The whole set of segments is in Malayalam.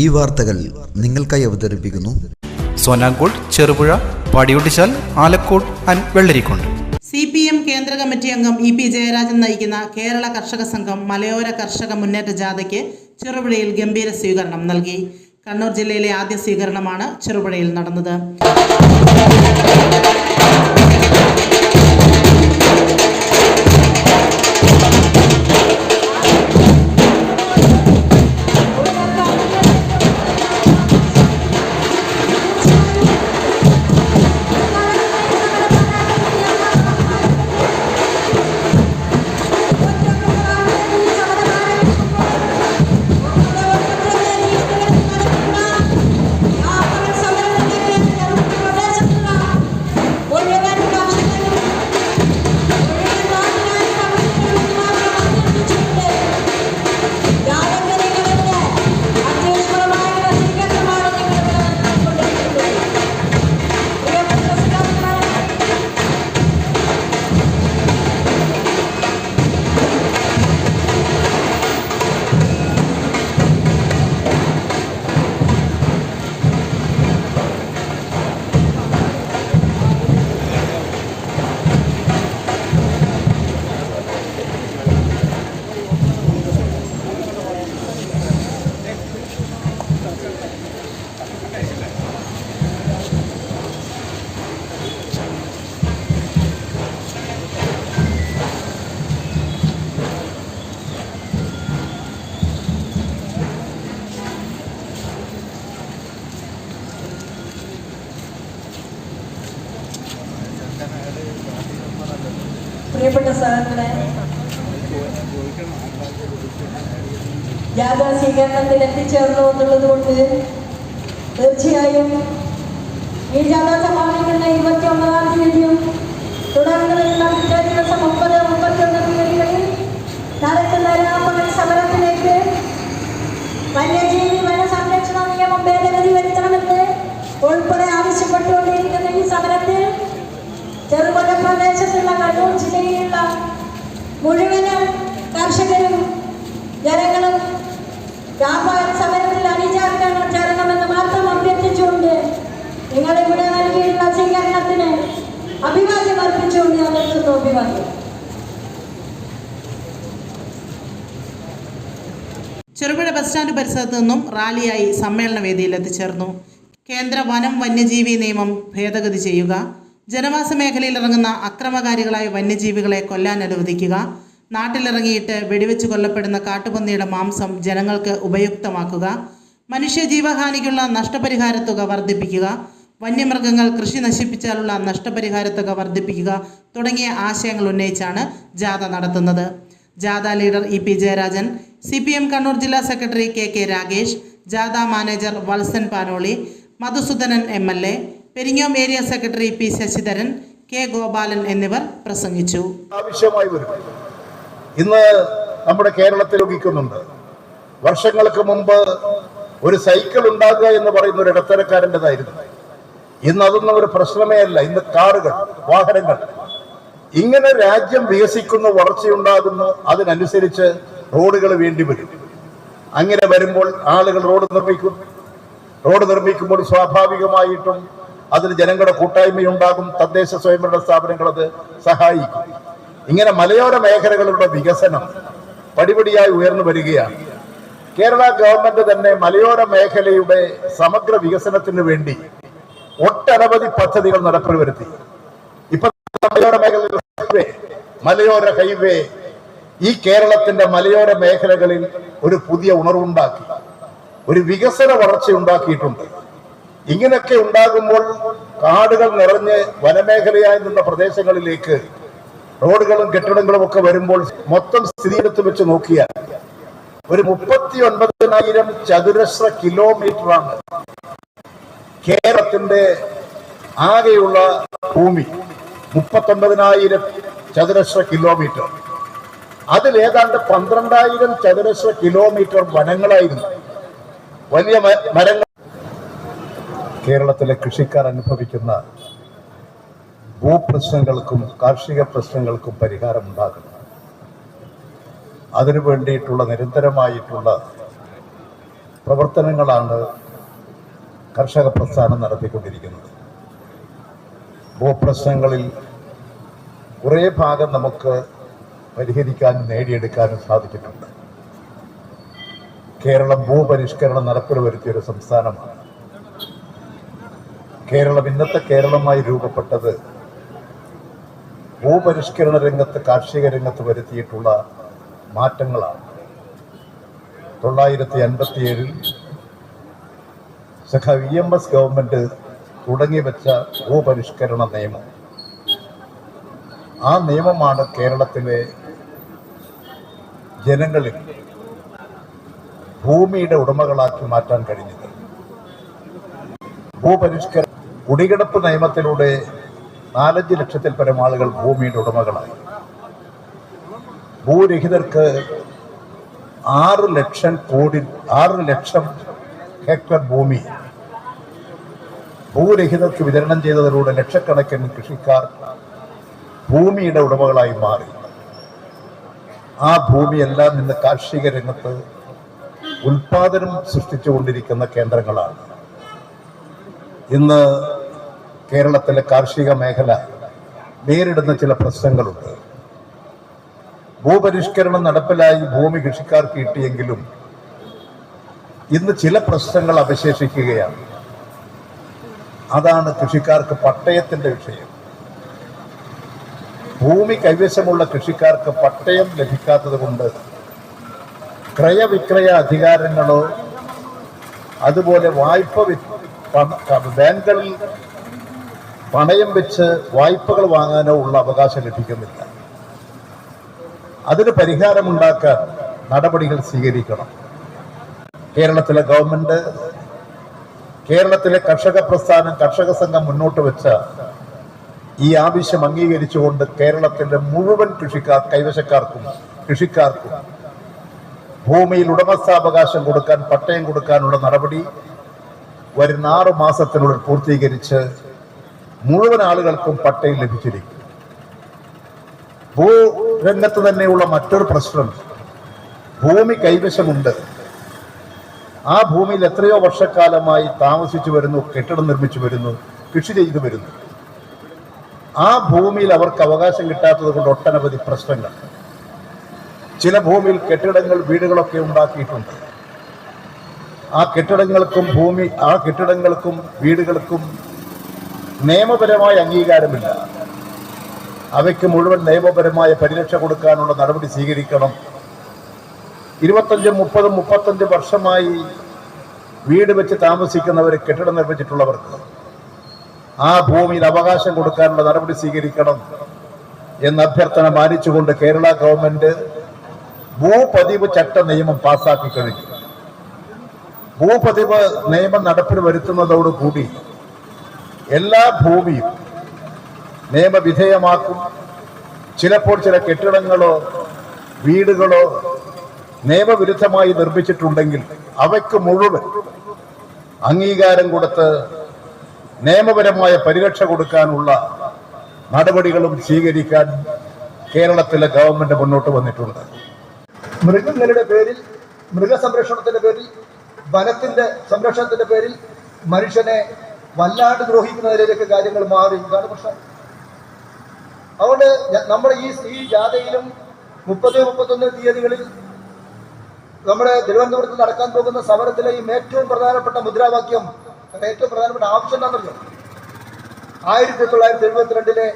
ഈ വാർത്തകൾ നിങ്ങൾക്കായി അവതരിപ്പിക്കുന്നു. Sonankode Cherupuzha Padiyottuchal Alakode and Vellarikundu. C P M കേന്ദ്ര കമ്മിറ്റി അംഗം ഇ പി ജയരാജൻ നയിക്കുന്ന കേരള കർഷക സംഘം മലയോര കർഷക മുന്നേറ്റ ജാഥയ്ക്ക് ചെറുപുഴയിൽ ഗംഭീര സ്വീകരണം നൽകി. കണ്ണൂർ ജില്ലയിലെ ആദ്യ സ്വീകരണമാണ് ചെറുപുഴയിൽ നടന്നത്. സഹോദരങ്ങളെ ജാഥാ എത്തിച്ചേർന്നു എന്നുള്ളത് കൊണ്ട് തീർച്ചയായും ഈ ജാഥാ സമാപിക്കുന്ന ഇരുപത്തി ഒമ്പതാം തീയതിയും തുടർന്ന് വരുന്ന പിറ്റേ ദിവസം മുപ്പത് മുപ്പത്തിയൊന്ന് തീയതികളിൽ നടക്കുന്ന സമരത്തിലേക്ക് വന്യജീവി വനസംരക്ഷണ നിയമം ഭേദഗതി വരുത്തണമെന്ന് ചെറുപുഴ ബസ് സ്റ്റാൻഡ് പരിസരത്ത് നിന്നും റാലിയായി സമ്മേളന വേദിയിൽ എത്തിച്ചേർന്നു കേന്ദ്ര വനം വന്യജീവി നിയമം ഭേദഗതി ചെയ്യുക. ജനവാസ മേഖലയിൽ ഇറങ്ങുന്ന അക്രമകാരികളായ വന്യജീവികളെ കൊല്ലാൻ അനുവദിക്കുക. നാട്ടിലിറങ്ങിയിട്ട് വെടിവെച്ച് കൊല്ലപ്പെടുന്ന കാട്ടുപന്നിയുടെ മാംസം ജനങ്ങൾക്ക് ഉപയുക്തമാക്കുക. മനുഷ്യജീവഹാനിക്കുള്ള നഷ്ടപരിഹാര തുക വർദ്ധിപ്പിക്കുക. വന്യമൃഗങ്ങൾ കൃഷി നശിപ്പിച്ചാലുള്ള നഷ്ടപരിഹാരത്തുക വർദ്ധിപ്പിക്കുക തുടങ്ങിയ ആശയങ്ങൾ ഉന്നയിച്ചാണ് ജാഥ നടത്തുന്നത്. ജാഥ leader E P Jayarajan C P M Kannur ജില്ലാ സെക്രട്ടറി കെ കെ രാഗേഷ് ജാഥ manager Valsan Panoli Madhusoodanan M L A Peringome area secretary P Sasidharan K Gopalan എന്നിവർ പ്രസംഗിച്ചു. ആവശ്യമായി വരും. ഇന്ന് നമ്മുടെ കേരളത്തിൽ ഉപയോഗിക്കുന്നുണ്ട് വർഷങ്ങൾക്ക് മുമ്പ് ഒരു സൈക്കിൾ ഉണ്ടാക്കുക എന്ന് പറയുന്ന ഒരു ഇടത്തരക്കാരന്റെതായിരുന്നു. ഇന്ന് അതൊന്നും ഒരു പ്രശ്നമേ അല്ല. ഇന്ന് കാറുകൾ വാഹനങ്ങൾ. ഇങ്ങനെ രാജ്യം വികസിക്കുന്നു വളർച്ചയുണ്ടാകുന്നു അതിനനുസരിച്ച് റോഡുകൾ വേണ്ടി വരും. അങ്ങനെ വരുമ്പോൾ ആളുകൾ റോഡ് നിർമ്മിക്കും. റോഡ് നിർമ്മിക്കുമ്പോൾ സ്വാഭാവികമായിട്ടും അതിന് ജനങ്ങളുടെ കൂട്ടായ്മയുണ്ടാകും തദ്ദേശ സ്വയംഭരണ സ്ഥാപനങ്ങൾ അത് സഹായിക്കും. ഇങ്ങനെ മലയോര മേഖലകളുടെ വികസനം പടിപടിയായി ഉയർന്നു വരികയാണ്. കേരള ഗവൺമെന്റ് തന്നെ മലയോര മേഖലയുടെ സമഗ്ര വികസനത്തിന് വേണ്ടി ഒട്ടനവധി പദ്ധതികൾ നടപ്പിൽ വരുത്തി. ഇപ്പൊ മലയോര മലയോര ഹൈവേ ഈ കേരളത്തിന്റെ മലയോര മേഖലകളിൽ ഒരു പുതിയ ഉണർവുണ്ടാക്കി. ഒരു വികസന വളർച്ച ഉണ്ടാക്കിയിട്ടുണ്ട്. ഇങ്ങനെയൊക്കെ ഉണ്ടാകുമ്പോൾ കാടുകൾ നിറഞ്ഞ് വനമേഖലയായി നിന്ന പ്രദേശങ്ങളിലേക്ക് റോഡുകളും കെട്ടിടങ്ങളും ഒക്കെ വരുമ്പോൾ മൊത്തം സ്ഥിതിയെടുത്ത് വെച്ച് നോക്കിയാൽ ഒരു മുപ്പത്തി ഒൻപതിനായിരം ചതുരശ്ര കിലോമീറ്ററാണ് കേരളത്തിന്റെ ആകെയുള്ള ഭൂമി മുപ്പത്തൊൻപതിനായിരം ചതുരശ്ര കിലോമീറ്റർ അതിൽ ഏതാണ്ട് പന്ത്രണ്ടായിരം ചതുരശ്ര കിലോമീറ്റർ വനങ്ങളായിരുന്നു. വലിയ മരങ്ങൾ. കേരളത്തിലെ കൃഷിക്കാർ അനുഭവിക്കുന്ന ഭൂപ്രശ്നങ്ങൾക്കും കാർഷിക പ്രശ്നങ്ങൾക്കും പരിഹാരം ഉണ്ടാകുന്നു അതിനു വേണ്ടിയിട്ടുള്ള നിരന്തരമായിട്ടുള്ള പ്രവർത്തനങ്ങളാണ് കർഷക പ്രസ്ഥാനം നടത്തിക്കൊണ്ടിരിക്കുന്നത്. ഭൂപ്രശ്നങ്ങളിൽ കുറേ ഭാഗം നമുക്ക് പരിഹരിക്കാനും നേടിയെടുക്കാനും സാധിച്ചിട്ടുണ്ട്. കേരളം ഭൂപരിഷ്കരണം നടപ്പിൽ വരുത്തിയൊരു സംസ്ഥാനമാണ്. കേരളം ഇന്നത്തെ കേരളമായി രൂപപ്പെട്ടത് ഭൂപരിഷ്കരണ രംഗത്ത് കാർഷിക രംഗത്ത് വരുത്തിയിട്ടുള്ള മാറ്റങ്ങളാണ്. തൊള്ളായിരത്തി അൻപത്തിയേഴിൽ സഖ വി എം എസ് ഗവൺമെന്റ് തുടങ്ങി വെച്ച ഭൂപരിഷ്കരണ നിയമം. ആ നിയമമാണ് കേരളത്തിലെ ജനങ്ങളിൽ ഭൂമിയുടെ ഉടമകളാക്കി മാറ്റാൻ കഴിഞ്ഞത്. ഭൂപരിഷ്കര കുടികിടപ്പ് നിയമത്തിലൂടെ നാലഞ്ച് ലക്ഷത്തിൽ പരം ആളുകൾ ഭൂമിയുടെ ഉടമകളായി. ഭൂരഹിതർക്ക് ആറ് ലക്ഷം കോടി ആറ് ലക്ഷം ഹെക്ടർ ഭൂമി ഭൂരഹിതർക്ക് വിതരണം ചെയ്തതിലൂടെ ലക്ഷക്കണക്കിന് കൃഷിക്കാർ ഭൂമിയുടെ ഉടമകളായി മാറി. ആ ഭൂമിയെല്ലാം ഇന്ന് കാർഷിക രംഗത്ത് ഉൽപാദനം സൃഷ്ടിച്ചുകൊണ്ടിരിക്കുന്ന കേന്ദ്രങ്ങളാണ്. ഇന്ന് കേരളത്തിലെ കാർഷിക മേഖല നേരിടുന്ന ചില പ്രശ്നങ്ങളുണ്ട്. ഭൂപരിഷ്കരണം നടപ്പിലായി ഭൂമി കൃഷിക്കാർക്ക് കിട്ടിയെങ്കിലും ഇന്ന് ചില പ്രശ്നങ്ങൾ അവശേഷിക്കുകയാണ്. അതാണ് കൃഷിക്കാർക്ക് പട്ടയത്തിന്റെ വിഷയം. ഭൂമി കൈവശമുള്ള കൃഷിക്കാർക്ക് പട്ടയം ലഭിക്കാത്തത് കൊണ്ട് ക്രയവിക്രയ അധികാരങ്ങളോ അതുപോലെ വായ്പ ബാങ്കുകളിൽ പണയം വെച്ച് വായ്പകൾ വാങ്ങാനോ ഉള്ള അവകാശം ലഭിക്കുന്നില്ല. അതിന് പരിഹാരമുണ്ടാക്കാൻ നടപടികൾ സ്വീകരിക്കണം. കേരളത്തിലെ ഗവൺമെന്റ് കേരളത്തിലെ കർഷക പ്രസ്ഥാനം കർഷക സംഘം മുന്നോട്ട് വെച്ച ഈ ആവശ്യം അംഗീകരിച്ചുകൊണ്ട് കേരളത്തിന്റെ മുഴുവൻ കൃഷിക്കാർ കൈവശക്കാർക്കും കൃഷിക്കാർക്കും ഭൂമിയിൽ ഉടമസ്ഥാവകാശം കൊടുക്കാൻ പട്ടയം കൊടുക്കാനുള്ള നടപടി വരുന്ന ആറു മാസത്തിനുള്ളിൽ പൂർത്തീകരിച്ച് മുഴുവൻ ആളുകൾക്കും പട്ടയം ലഭിച്ചിരിക്കും. ഭൂരംഗത്ത് തന്നെയുള്ള മറ്റൊരു പ്രശ്നം ഭൂമി കൈവശമുണ്ട്. ആ ഭൂമിയിൽ എത്രയോ വർഷക്കാലമായി താമസിച്ചു വരുന്നു കെട്ടിടം നിർമ്മിച്ചു വരുന്നു കൃഷി ചെയ്തു വരുന്നു. ആ ഭൂമിയിൽ അവർക്ക് അവകാശം കിട്ടാത്തത് കൊണ്ട് ഒട്ടനവധി പ്രശ്നങ്ങൾ. ചില ഭൂമിയിൽ കെട്ടിടങ്ങൾ വീടുകളൊക്കെ ഉണ്ടാക്കിയിട്ടുണ്ട്. ആ കെട്ടിടങ്ങൾക്കും ഭൂമി ആ കെട്ടിടങ്ങൾക്കും വീടുകൾക്കും നിയമപരമായ അംഗീകാരമില്ല. അവയ്ക്ക് മുഴുവൻ നിയമപരമായ പരിരക്ഷ കൊടുക്കാനുള്ള നടപടി സ്വീകരിക്കണം. ഇരുപത്തഞ്ചും മുപ്പത് മുപ്പത്തഞ്ച് വർഷമായി വീട് വെച്ച് താമസിക്കുന്നവർ കെട്ടിടം നിർമ്മിച്ചിട്ടുള്ളവർക്ക് ആ ഭൂമിയിൽ അവകാശം കൊടുക്കാനുള്ള നടപടി സ്വീകരിക്കണം എന്ന അഭ്യർത്ഥന മാനിച്ചുകൊണ്ട് കേരള ഗവൺമെന്റ് ഭൂപതിവ് ചട്ട നിയമം പാസാക്കി കഴിഞ്ഞു. ഭൂപതിവ് നിയമം നടപ്പിൽ വരുത്തുന്നതോടുകൂടി എല്ലാ ഭൂമിയും നിയമവിധേയമാക്കും. ചിലപ്പോൾ ചില കെട്ടിടങ്ങളോ വീടുകളോ നിയമവിരുദ്ധമായി നിർമ്മിച്ചിട്ടുണ്ടെങ്കിൽ അവയ്ക്ക് മുഴുവൻ അംഗീകാരം കൊടുത്ത് നിയമപരമായ പരിരക്ഷ കൊടുക്കാനുള്ള നടപടികളും സ്വീകരിക്കാൻ കേരളത്തിലെ ഗവൺമെന്റ് മുന്നോട്ട് വന്നിട്ടുണ്ട്. മൃഗങ്ങളുടെ പേരിൽ മൃഗസംരക്ഷണത്തിന്റെ പേരിൽ വനത്തിന്റെ സംരക്ഷണത്തിന്റെ പേരിൽ മനുഷ്യനെ വല്ലാണ്ട് ദ്രോഹിക്കുന്നതിലേക്ക് കാര്യങ്ങൾ മാറി. ഇതാണ് പ്രശ്നം. അതുകൊണ്ട് നമ്മുടെ ഈ ഈ ജാഥയിലും മുപ്പത് മുപ്പത്തൊന്ന് തീയതികളിൽ നമ്മുടെ തിരുവനന്തപുരത്ത് നടക്കാൻ പോകുന്ന സമരത്തിലെയും ഏറ്റവും പ്രധാനപ്പെട്ട മുദ്രാവാക്യം ഏറ്റവും പ്രധാനപ്പെട്ട ആവശ്യം എന്താണെന്നറിയോ? ആയിരത്തി തൊള്ളായിരത്തി എഴുപത്തിരണ്ടിലെ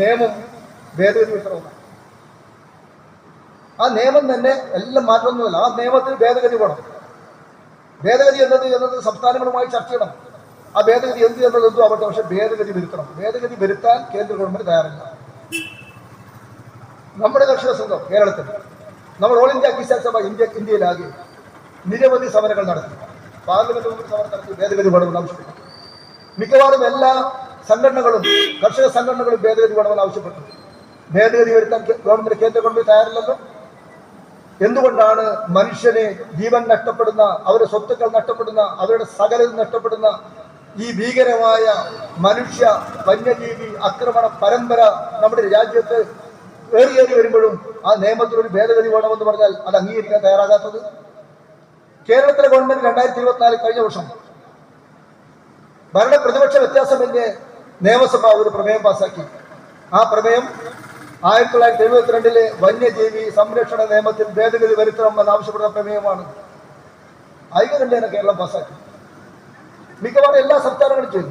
നിയമം ഭേദഗതി വിഷയമാണ് ആ നിയമം തന്നെ എല്ലാം മാറ്റമൊന്നുമില്ല ആ നിയമത്തിൽ ഭേദഗതി വേണം. ഭേദഗതി എന്നത് എന്നത് സംസ്ഥാനങ്ങളുമായി ചർച്ച ചെയ്യണം. ആ ഭേദഗതി എന്ത് എന്നത് എന്തോ ആവട്ടെ പക്ഷെ ഭേദഗതി വരുത്തണം. ഭേദഗതി വരുത്താൻ കേന്ദ്ര ഗവൺമെന്റ് തയ്യാറില്ല. നമ്മുടെ കർഷക സംഘം കേരളത്തിൽ നമ്മൾ all India Kisan Sabha India ഇന്ത്യയിലാകെ നിരവധി സമരങ്ങൾ നടത്തി. പാർലമെന്റ് മുമ്പിൽ സമരം നടത്തി ഭേദഗതി വേണമെന്ന് ആവശ്യപ്പെട്ടു. മിക്കവാറും എല്ലാ സംഘടനകളും കർഷക സംഘടനകളും ഭേദഗതി വേണമെന്ന് ആവശ്യപ്പെട്ടു. ഭേദഗതി വരുത്താൻ ഗവൺമെന്റ് കേന്ദ്ര ഗവൺമെന്റ് തയ്യാറില്ലല്ലോ. എന്തുകൊണ്ടാണ് മനുഷ്യനെ ജീവൻ നഷ്ടപ്പെടുന്ന അവരുടെ സ്വത്തുക്കൾ നഷ്ടപ്പെടുന്ന അവരുടെ സകലതും നഷ്ടപ്പെടുന്ന ഈ ഭീകരമായ മനുഷ്യ വന്യജീവി ആക്രമണ പരമ്പര നമ്മുടെ രാജ്യത്ത് ഏറിയേറി വരുമ്പോഴും ആ നിയമത്തിൽ ഒരു ഭേദഗതി വേണമെന്ന് പറഞ്ഞാൽ അത് അംഗീകരിക്കാൻ തയ്യാറാകാത്തത്? കേരളത്തിലെ ഗവൺമെന്റ് രണ്ടായിരത്തി ഇരുപത്തിനാല് കഴിഞ്ഞ വർഷം ഭരണ പ്രതിപക്ഷ വ്യത്യാസമെന്റെ നിയമസഭ ഒരു പ്രമേയം പാസാക്കി ആ പ്രമേയം ആയിരത്തി തൊള്ളായിരത്തി എഴുപത്തിരണ്ടിലെ വന്യജീവി സംരക്ഷണ നിയമത്തിൽ ഭേദഗതി വരുത്തണമെന്ന് ആവശ്യപ്പെടുന്ന പ്രമേയമാണ്. ഐക്യകണ്ഠേന കേരളം പാസാക്കി മിക്കവാറും എല്ലാ സംസ്ഥാനങ്ങളും ചെയ്തു.